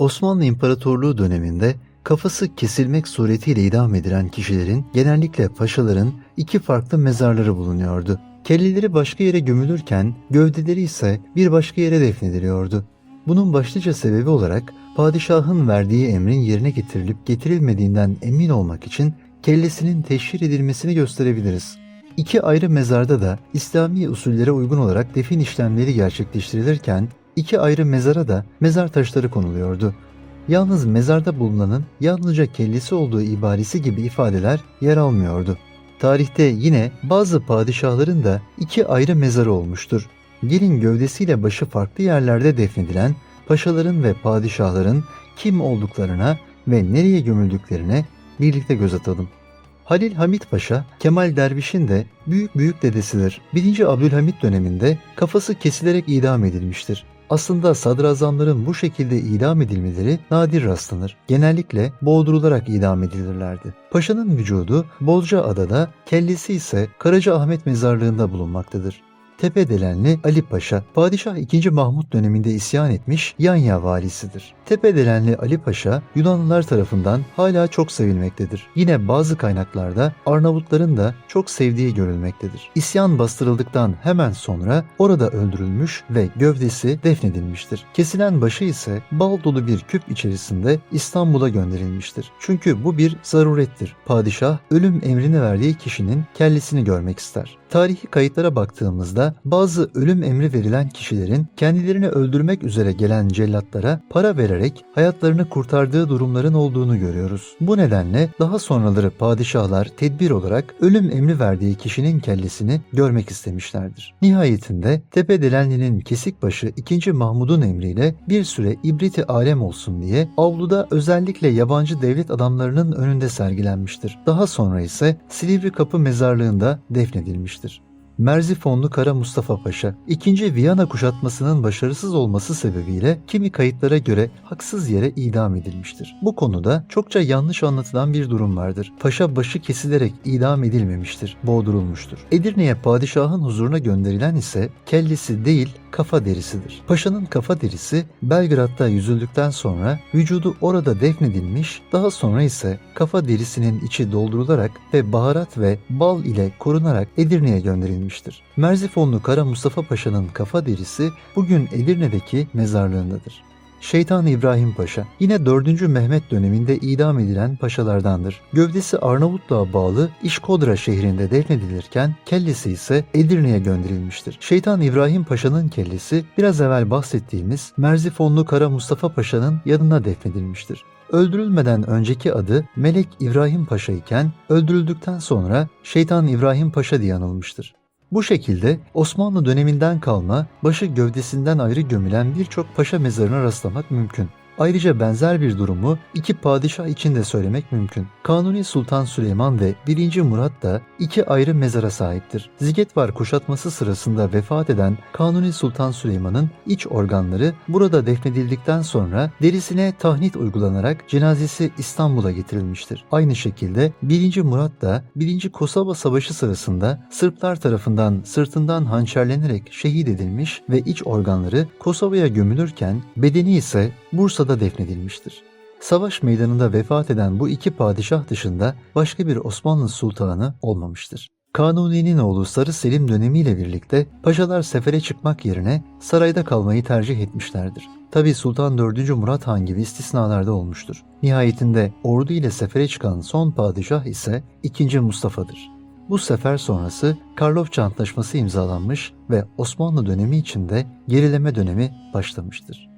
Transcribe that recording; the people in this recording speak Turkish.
Osmanlı İmparatorluğu döneminde kafası kesilmek suretiyle idam edilen kişilerin genellikle paşaların iki farklı mezarları bulunuyordu. Kelleleri başka yere gömülürken gövdeleri ise bir başka yere defnediliyordu. Bunun başlıca sebebi olarak padişahın verdiği emrin yerine getirilip getirilmediğinden emin olmak için kellesinin teşhir edilmesini gösterebiliriz. İki ayrı mezarda da İslami usullere uygun olarak defin işlemleri gerçekleştirilirken iki ayrı mezara da mezar taşları konuluyordu. Yalnız mezarda bulunanın yalnızca kellesi olduğu ibaresi gibi ifadeler yer almıyordu. Tarihte yine bazı padişahların da iki ayrı mezarı olmuştur. Gelin gövdesiyle başı farklı yerlerde defnedilen paşaların ve padişahların kim olduklarına ve nereye gömüldüklerine birlikte göz atalım. Halil Hamit Paşa, Kemal Derviş'in de büyük büyük dedesidir. 1. Abdülhamit döneminde kafası kesilerek idam edilmiştir. Aslında sadrazamların bu şekilde idam edilmeleri nadir rastlanır. Genellikle boğdurularak idam edilirlerdi. Paşanın vücudu Bozcaada'da, kellesi ise Karacaahmet mezarlığında bulunmaktadır. Tepedelenli Ali Paşa, Padişah II. Mahmut döneminde isyan etmiş Yanya valisidir. Tepedelenli Ali Paşa, Yunanlılar tarafından hala çok sevilmektedir. Yine bazı kaynaklarda Arnavutların da çok sevdiği görülmektedir. İsyan bastırıldıktan hemen sonra orada öldürülmüş ve gövdesi defnedilmiştir. Kesilen başı ise bal dolu bir küp içerisinde İstanbul'a gönderilmiştir. Çünkü bu bir zarurettir. Padişah ölüm emrini verdiği kişinin kellesini görmek ister. Tarihi kayıtlara baktığımızda bazı ölüm emri verilen kişilerin kendilerini öldürmek üzere gelen cellatlara para vererek hayatlarını kurtardığı durumların olduğunu görüyoruz. Bu nedenle daha sonraları padişahlar tedbir olarak ölüm emri verdiği kişinin kellesini görmek istemişlerdir. Nihayetinde Tepedelenli'nin kesik başı 2. Mahmud'un emriyle bir süre ibriti alem olsun diye avluda özellikle yabancı devlet adamlarının önünde sergilenmiştir. Daha sonra ise Silivri Kapı mezarlığında defnedilmiştir. Merzifonlu Kara Mustafa Paşa, 2. Viyana kuşatmasının başarısız olması sebebiyle kimi kayıtlara göre haksız yere idam edilmiştir. Bu konuda çokça yanlış anlatılan bir durum vardır. Paşa başı kesilerek idam edilmemiştir, boğdurulmuştur. Edirne'ye padişahın huzuruna gönderilen ise kellesi değil kafa derisidir. Paşanın kafa derisi Belgrad'da yüzüldükten sonra vücudu orada defnedilmiş, daha sonra ise kafa derisinin içi doldurularak ve baharat ve bal ile korunarak Edirne'ye gönderilmiştir. Merzifonlu Kara Mustafa Paşa'nın kafa derisi bugün Edirne'deki mezarlığındadır. Şeytan İbrahim Paşa yine 4. Mehmet döneminde idam edilen paşalardandır. Gövdesi Arnavutluğa bağlı İşkodra şehrinde defnedilirken kellesi ise Edirne'ye gönderilmiştir. Şeytan İbrahim Paşa'nın kellesi biraz evvel bahsettiğimiz Merzifonlu Kara Mustafa Paşa'nın yanına defnedilmiştir. Öldürülmeden önceki adı Melek İbrahim Paşa iken öldürüldükten sonra Şeytan İbrahim Paşa diye anılmıştır. Bu şekilde Osmanlı döneminden kalma başı gövdesinden ayrı gömülen birçok paşa mezarına rastlamak mümkün. Ayrıca benzer bir durumu iki padişah için de söylemek mümkün. Kanuni Sultan Süleyman ve 1. Murat da iki ayrı mezara sahiptir. Zigetvar kuşatması sırasında vefat eden Kanuni Sultan Süleyman'ın iç organları burada defnedildikten sonra derisine tahnit uygulanarak cenazesi İstanbul'a getirilmiştir. Aynı şekilde 1. Murat da 1. Kosova Savaşı sırasında Sırplar tarafından sırtından hançerlenerek şehit edilmiş ve iç organları Kosova'ya gömülürken bedeni ise Bursa'da defnedilmiştir. Savaş meydanında vefat eden bu iki padişah dışında başka bir Osmanlı sultanı olmamıştır. Kanuni'nin oğlu Sarı Selim dönemiyle birlikte paşalar sefere çıkmak yerine sarayda kalmayı tercih etmişlerdir. Tabi Sultan 4. Murat Han gibi istisnalarda olmuştur. Nihayetinde ordu ile sefere çıkan son padişah ise 2. Mustafa'dır. Bu sefer sonrası Karlofça Antlaşması imzalanmış ve Osmanlı dönemi içinde gerileme dönemi başlamıştır.